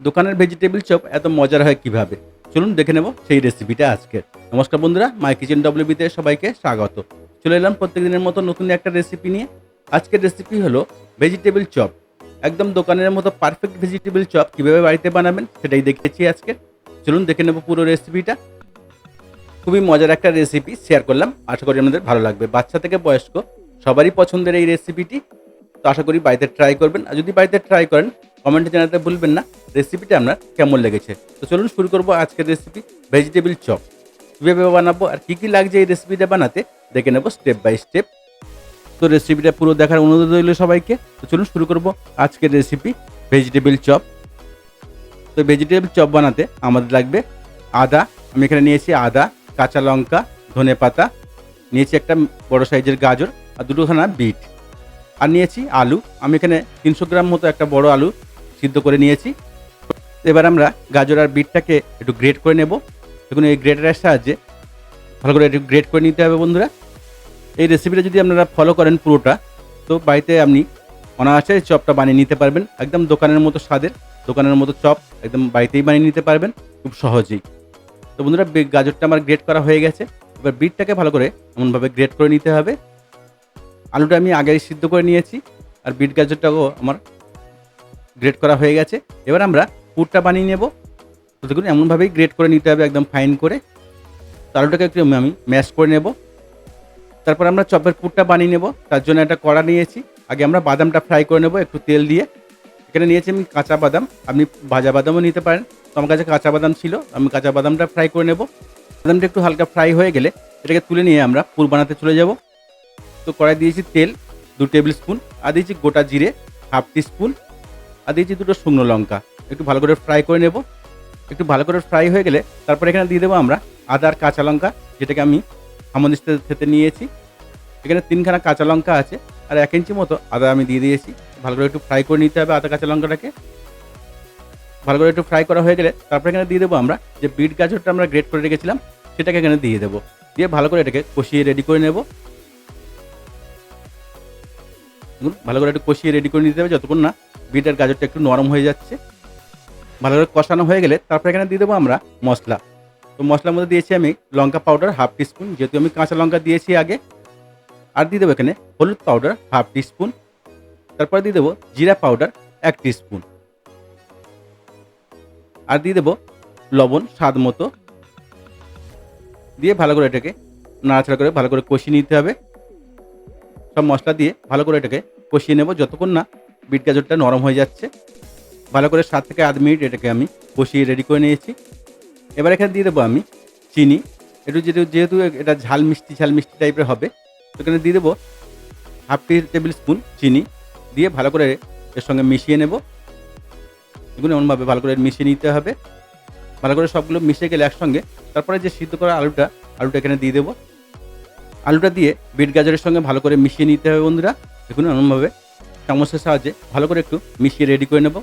দোকানের vegetable chop এত মজার হয় কীভাবে? চলুন দেখে নেব সেই রেসিপিটা আজকের। নমস্কার বন্ধুরা মাই কিচেন ডব্লিউবিতে সবাইকে স্বাগত। চলে এলাম প্রত্যেক দিনের মতো নতুন একটা রেসিপি নিয়ে। আজকের রেসিপি হলো ভেজিটেবিল চপ একদম দোকানের মতো পারফেক্ট ভেজিটেবিল চপ কীভাবে বাড়িতে বানাবেন সেটাই দেখিয়েছি আজকে। চলুন দেখে নেব পুরো রেসিপিটা খুবই মজার একটা রেসিপি শেয়ার করলাম। আশা করি আপনাদের ভালো লাগবে। বাচ্চা থেকে বয়স্ক, সবারই পছন্দের এই রেসিপিটি তো আশা করি বাড়িতে ট্রাই করবেন। আর যদি বাড়িতে ট্রাই করেন কমেন্টে জানাতে ভুলবেন না রেসিপিটা আপনার কেমন লেগেছে? তো চলুন শুরু করব আজকের রেসিপি ভেজিটেবিল চপ কীভাবে বানাবো আর কী কী লাগছে এই রেসিপিটা বানাতে, দেখে নেব স্টেপ বাই স্টেপ তো রেসিপিটা পুরো দেখার অনুরোধ রইল সবাইকে। তো চলুন শুরু করব আজকের রেসিপি ভেজিটেবিল চপ তো ভেজিটেবিল চপ বানাতে আমাদের লাগবে আদা। আমি এখানে নিয়েছি আদা, কাঁচা লঙ্কা, ধনে পাতা, নিয়েছি একটা বড় সাইজের গাজর আর দুটোখানা বিট। আর নিয়েছি আলু। আমি এখানে তিনশো গ্রাম মতো একটা বড় আলু সিদ্ধ করে নিয়েছি। এবার আমরা গাজর আর বিটটাকে একটু গ্রেট করে নেব। দেখুন, এই গ্রেটারের সাহায্যে ভালো করে একটু গ্রেট করে নিতে হবে বন্ধুরা। এই রেসিপিটা যদি আপনারা ফলো করেন পুরোটা, তো বাড়িতে আপনি অনায়াসে চপটা বানিয়ে নিতে পারবেন। একদম দোকানের মতো স্বাদের, দোকানের মতো চপ একদম বাড়িতেই বানিয়ে নিতে পারবেন খুব সহজেই। তো বন্ধুরা গাজরটা আমার গ্রেট করা হয়ে গেছে। এবার বিটটাকে ভালো করে এমনভাবে গ্রেট করে নিতে হবে। আলুটা আমি আগেই সিদ্ধ করে নিয়েছি, আর বিট গাজরটাও আমার গ্রেট করা হয়ে গেছে। এবার আমরা পুরটা বানিয়ে নেব। তো দেখুন, এমনভাবেই গ্রেড করে নিতে হবে একদম ফাইন করে। তো আলুটাকে একটু আমি ম্যাশ করে নেব। তারপর আমরা চপের পুরটা বানিয়ে নেব। তার জন্য একটা কড়া নিয়েছি। আগে আমরা বাদামটা ফ্রাই করে নেব একটু তেল দিয়ে। এখানে নিয়েছি আমি কাঁচা বাদাম। আপনি ভাজা বাদামও নিতে পারেন। তো আমার কাছে কাঁচা বাদাম ছিল, আমি কাঁচা বাদামটা ফ্রাই করে নেব। বাদামটা একটু হালকা ফ্রাই হয়ে গেলে এটাকে তুলে নিয়ে আমরা পুর বানাতে চলে যাব। তো কড়াই দিয়েছি তেল, দু টেবিল স্পুন। আর দিয়েছি গোটা জিরে, হাফ টি স্পুন। আর দিয়েছি দুটো শুকনো লঙ্কা। একটু ভালো করে ফ্রাই করে নেব। একটু ভালো করে ফ্রাই হয়ে গেলে তারপর এখানে দিয়ে দেবো আমরা আদা আর কাঁচা লঙ্কা, যেটাকে আমি হামদিস্তে থেতে নিয়েছি। এখানে তিনখানা কাঁচা লঙ্কা আছে, আর এক ইঞ্চি মতো আদা আমি দিয়ে দিয়েছি। ভালো করে একটু ফ্রাই করে নিতে হবে আদা কাঁচা লঙ্কাটাকে। ভালো করে একটু ফ্রাই করা হয়ে গেলে তারপর এখানে দিয়ে দেবো আমরা যে বিট গাজরটা আমরা গ্রেট করে রেখেছিলাম, সেটাকে এখানে দিয়ে দেবো। দিয়ে ভালো করে এটাকে কষিয়ে রেডি করে নেব। ভালো করে একটু কষিয়ে রেডি করে নিতে হবে, যতক্ষণ না বিট আর গাজরটা একটু নরম হয়ে যাচ্ছে। ভালো করে কষানো হয়ে গেলে তারপর এখানে দিয়ে দেবো আমরা মশলা। তো মশলার মধ্যে দিয়েছি আমি লঙ্কা পাউডার হাফ টিস্পুন, যেহেতু আমি কাঁচা লঙ্কা দিয়েছি আগে। আর দিয়ে দেবো এখানে হলুদ পাউডার হাফ টিস্পুন, তারপর দিয়ে দেবো জিরা পাউডার এক টিস্পুন। আর দিয়ে দেবো লবণ স্বাদ মতো। দিয়ে ভালো করে এটাকে নাড়াচাড়া করে ভালো করে কষিয়ে নিতে হবে। সব মশলা দিয়ে ভালো করে এটাকে কষিয়ে নেব, যতক্ষণ না বিট গাজরটা নরম হয়ে যাচ্ছে। ভালো করে সাত থেকে আধ মিনিট এটাকে আমি বসিয়ে রেডি করে নিয়েছি। এবার এখানে দিয়ে দেবো আমি চিনি। একটু যেহেতু যেহেতু এটা ঝাল মিষ্টি ঝাল মিষ্টি টাইপের হবে, তো এখানে দিয়ে দেবো হাফ টি টেবিল স্পুন চিনি। দিয়ে ভালো করে এর সঙ্গে মিশিয়ে নেব। এগুলো এমনভাবে ভালো করে মিশিয়ে নিতে হবে। ভালো করে সবগুলো মিশে গেলে একসঙ্গে তারপরে যে সিদ্ধ করা আলুটা আলুটা এখানে দিয়ে দেবো। আলুটা দিয়ে বিট গাজরের সঙ্গে ভালো করে মিশিয়ে নিতে হবে বন্ধুরা। দেখুন এমনভাবে চামচের সাহায্যে ভালো করে একটু মিশিয়ে রেডি করে নেব।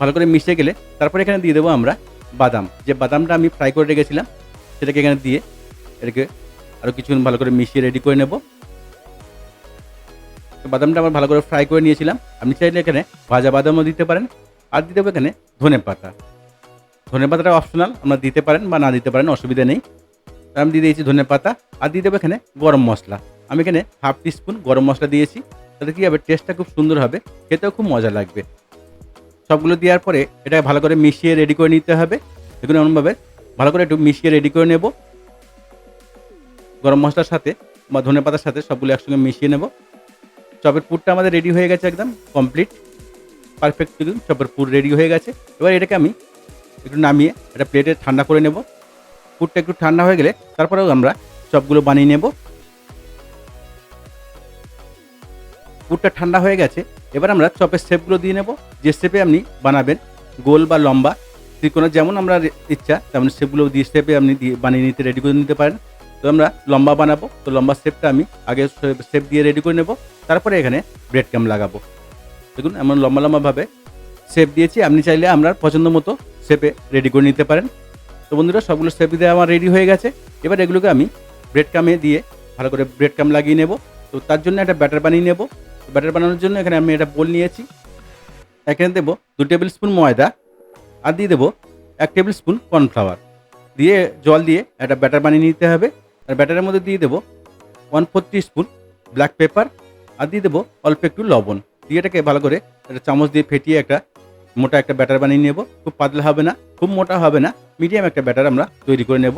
ভালো করে মিশে গেলে তারপরে এখানে দিয়ে দেবো আমরা বাদাম। যে বাদামটা আমি ফ্রাই করে রেখেছিলাম, সেটাকে এখানে দিয়ে এটাকে আরও কিছুক্ষণ ভালো করে মিশিয়ে রেডি করে নেব। বাদামটা আমার ভালো করে ফ্রাই করে নিয়েছিলাম। আপনি চাইলে এখানে ভাজা বাদামও দিতে পারেন, আর দিতে হবে এখানে ধনে পাতা। ধনে পাতাটা অপশনাল আমরা দিতে পারেন বা না দিতে পারেন, অসুবিধা নেই। আমি দিয়ে দিয়েছি ধনে পাতা, আর দিয়ে দেবো এখানে গরম মশলা। আমি এখানে হাফ টিস্পুন গরম মশলা দিয়েছি। তাতে কী হবে? টেস্টটা খুব সুন্দর হবে। খেতেও খুব মজা লাগবে। সবগুলো দেওয়ার পরে এটা ভালো করে মিশিয়ে রেডি করে নিতে হবে। দেখুন এমনভাবে ভালো করে একটু মিশিয়ে রেডি করে নেব। গরম মশলার সাথে বা ধনে পাতার সাথে সবগুলো একসঙ্গে মিশিয়ে নেব। চপের পুরটা আমাদের রেডি হয়ে গেছে একদম কমপ্লিট পারফেক্ট দেখুন চপের পুর রেডি হয়ে গেছে। এবার এটাকে আমি একটু নামিয়ে একটা প্লেটে ঠান্ডা করে নেব। পুরটা একটু ঠান্ডা হয়ে গেলে তারপরেও আমরা চপগুলো বানিয়ে নেব। পুরটা ঠান্ডা হয়ে গেছে, এবার আমরা চপের শেপগুলো দিয়ে নেব। যে শেপে আপনি বানাবেন গোল বা লম্বা ত্রিকোণের যেমন আমরা ইচ্ছা, তেমন শেপগুলো দিয়ে শেপে আপনি দিয়ে বানিয়ে নিতে রেডি করে নিতে পারেন। তো আমরা লম্বা বানাবো, তো লম্বা শেপটা আমি আগে শেপ দিয়ে রেডি করে নেব, তারপরে এখানে ব্রেড ক্যাম লাগাবো। দেখুন, এমন লম্বা লম্বাভাবে শেপ দিয়েছি, আপনি চাইলে আপনার পছন্দ মতো শেপে রেডি করে নিতে পারেন। তো বন্ধুরা, সবগুলো শেপ দিয়ে আমার রেডি হয়ে গেছে। এবার এগুলোকে আমি ব্রেড কামে দিয়ে ভালো করে ব্রেড কাম লাগিয়ে নেব। তো তার জন্য একটা ব্যাটার বানিয়ে নেব। ব্যাটার বানানোর জন্য এখানে আমি একটা বোল নিয়েছি। এখানে দেবো দু টেবিল স্পুন ময়দা, আর দিয়ে দেবো এক টেবিল স্পুন কর্নফ্লাওয়ার। দিয়ে জল দিয়ে একটা ব্যাটার বানিয়ে নিতে হবে। আর ব্যাটারের মধ্যে দিয়ে দেবো one four spoon black pepper, আর দিয়ে দেবো অল্প একটু লবণ। দিয়ে এটাকে ভালো করে একটা চামচ দিয়ে ফেটিয়ে একটা মোটা একটা ব্যাটার বানিয়ে নেব। খুব পাতলা হবে না, খুব মোটা হবে না, মিডিয়াম একটা ব্যাটার আমরা তৈরি করে নেব।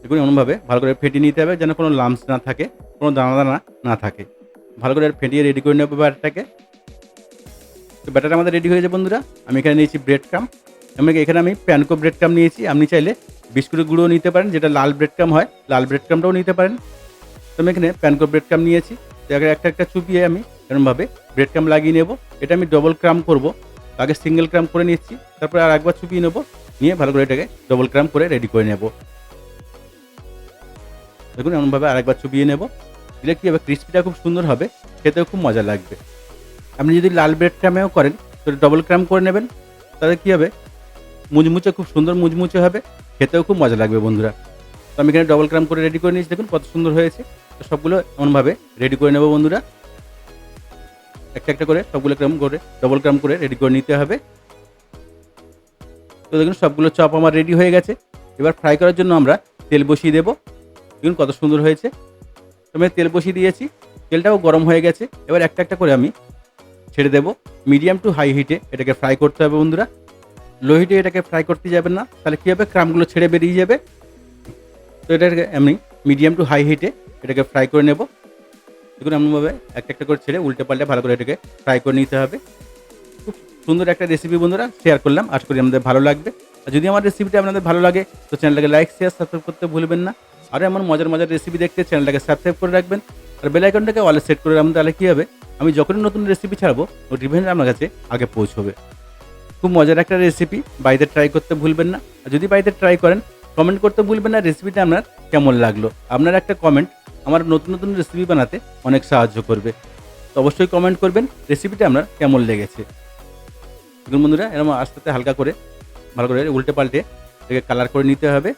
দেখুন এমনভাবে ভালো করে ফেটিয়ে নিতে হবে যেন কোনো লামস না থাকে, কোনো দানা দানা না থাকে। ভালো করে ফেটিয়ে রেডি করে নেব ব্যাটারটাকে। তো ব্যাটার আমাদের রেডি হয়ে যাবে বন্ধুরা। আমি এখানে নিয়েছি ব্রেড ক্রাম আমি এখানে আমি প্যানকো ব্রেড ক্রাম নিয়েছি। আপনি চাইলে বিস্কুটের গুঁড়ো নিতে পারেন, যেটা লাল ব্রেড ক্রাম হয়, লাল ব্রেড ক্রামটাও নিতে পারেন। তো আমি এখানে প্যানকো ব্রেড ক্রাম নিয়েছি। তো একটা একটা চুপিয়ে আমি এরকমভাবে ব্রেড ক্রাম লাগিয়ে নেব। এটা আমি ডবল ক্রাম করব। আগে সিঙ্গেল ক্রাম করে নিচ্ছি। তারপরে আর একবার চুপিয়ে নেব। নিয়ে ভালো করে এটাকে ডবল ক্রাম করে রেডি করে নেব। দেখুন, এমনভাবে আরেকবার চুপিয়ে নেব। দিলে কী হবে? ক্রিস্পিটা খুব সুন্দর হবে, খেতেও খুব মজা লাগবে। আপনি যদি লাল ব্রেড ক্রামেও করেন, তো ডবল ক্রাম করে নেবেন। তাহলে কী হবে? মুচমুচে খুব সুন্দর মুচমুচে হবে, খেতেও খুব মজা লাগবে বন্ধুরা। তো আমি এখানে ডবল ক্রাম করে রেডি করে নিয়েছি, দেখুন কত সুন্দর হয়েছে। তো সবগুলো এমনভাবে রেডি করে নেব বন্ধুরা। একটা একটা করে সবগুলো ক্রাম করে ডবল ক্রাম করে রেডি করে নিতে হবে। তো দেখুন সবগুলো চপ আমার রেডি হয়ে গেছে। এবার ফ্রাই করার জন্য আমরা তেল বসিয়ে দেবো। দেখুন কত সুন্দর হয়েছে। আমি তেল বসিয়ে দিয়েছি, তেলটাও গরম হয়ে গেছে। এবার একটা একটা করে আমি ছেড়ে দেবো। মিডিয়াম টু হাই হিটে এটাকে ফ্রাই করতে হবে বন্ধুরা। লো হিটে এটাকে ফ্রাই করতে যাবেন না। তাহলে কী হবে? ক্রামগুলো ছেড়ে বেরিয়ে যাবে। তো এটাকে আমি মিডিয়াম টু হাই হিটে এটাকে ফ্রাই করে নেব। দেখুন এমনভাবে একটা একটা করে ছেড়ে উল্টে পাল্টে ভালো করে এটাকে ফ্রাই করে নিতে হবে। খুব সুন্দর একটা রেসিপি বন্ধুরা। শেয়ার করলাম। আশা করি আমাদের ভালো লাগবে। আর যদি আমার রেসিপিটা আপনাদের ভালো লাগে, তো চ্যানেলটাকে লাইক শেয়ার সাবস্ক্রাইব করতে ভুলবেন না। আর এমন মজার মজার রেসিপি দেখতে চ্যানেলটাকে সাবস্ক্রাইব করে রাখবেন আর বেল আইকনটাকে অলে সেট করে রাখবেন, তাহলে কী হবে? আমি যখনই নতুন রেসিপি ছাড়বো নোটিফিকেশন আপনার কাছে আগে পৌঁছবে। খুব মজার একটা রেসিপি বাড়িতে ট্রাই করতে ভুলবেন না। আর যদি বাড়িতে ট্রাই করেন কমেন্ট করতে ভুলবেন না রেসিপিটা আপনার কেমন লাগল? আপনার একটা কমেন্ট আমার নতুন নতুন রেসিপি বানাতে অনেক সাহায্য করবে। তো অবশ্যই কমেন্ট করবেন রেসিপিটা আপনার কেমন লেগেছে। বন্ধুরা, এরকম আস্তে আস্তে হালকা করে, ভালো করে উল্টে পাল্টে এটাকে কালার করে নিতে হবে।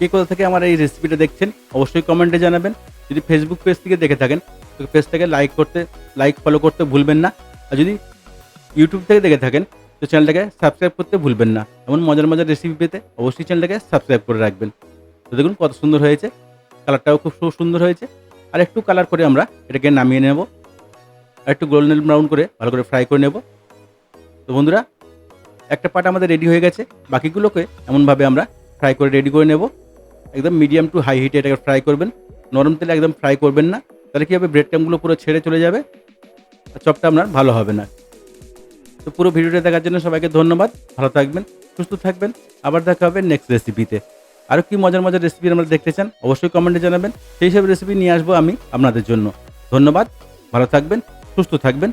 কে কোথা থেকে আমার এই রেসিপিটা দেখছেন, অবশ্যই কমেন্টে জানাবেন। যদি ফেসবুক পেজ থেকে দেখে থাকেন, তো পেজটাকে লাইক করতে লাইক ফলো করতে ভুলবেন না। আর যদি ইউটিউব থেকে দেখে থাকেন, তো চ্যানেলটাকে সাবস্ক্রাইব করতে ভুলবেন না। এমন মজার মজার রেসিপি পেতে অবশ্যই চ্যানেলটাকে সাবস্ক্রাইব করে রাখবেন। তো দেখুন কত সুন্দর হয়েছে কালারটাও খুব সুন্দর হয়েছে। আর একটু কালার করে আমরা এটাকে নামিয়ে নেব। আর একটু গোল্ডেন ব্রাউন করে ভালো করে ফ্রাই করে নেব। তো বন্ধুরা, একটা পার্ট আমাদের রেডি হয়ে গেছে। বাকিগুলোকে এমনভাবে আমরা ফ্রাই করে রেডি করে নেব। একদম মিডিয়াম টু হাই হিটে এটাকে ফ্রাই করবেন। নরম তেলে একদম ফ্রাই করবেন না। তাহলে কী হবে? ব্রেড ক্রামগুলো পুরো ছেড়ে চলে যাবে। আর চপটা আপনার ভালো হবে না। তো পুরো ভিডিওটা দেখার জন্য সবাইকে ধন্যবাদ। ভালো থাকবেন, সুস্থ থাকবেন। আবার দেখা হবে নেক্সট রেসিপিতে আরও কি মজার মজার রেসিপি আমরা দেখতে চান? অবশ্যই কমেন্টে জানাবেন। সেই সব রেসিপি নিয়ে আসব আমি আপনাদের জন্য। ধন্যবাদ। ভালো থাকবেন, সুস্থ থাকবেন।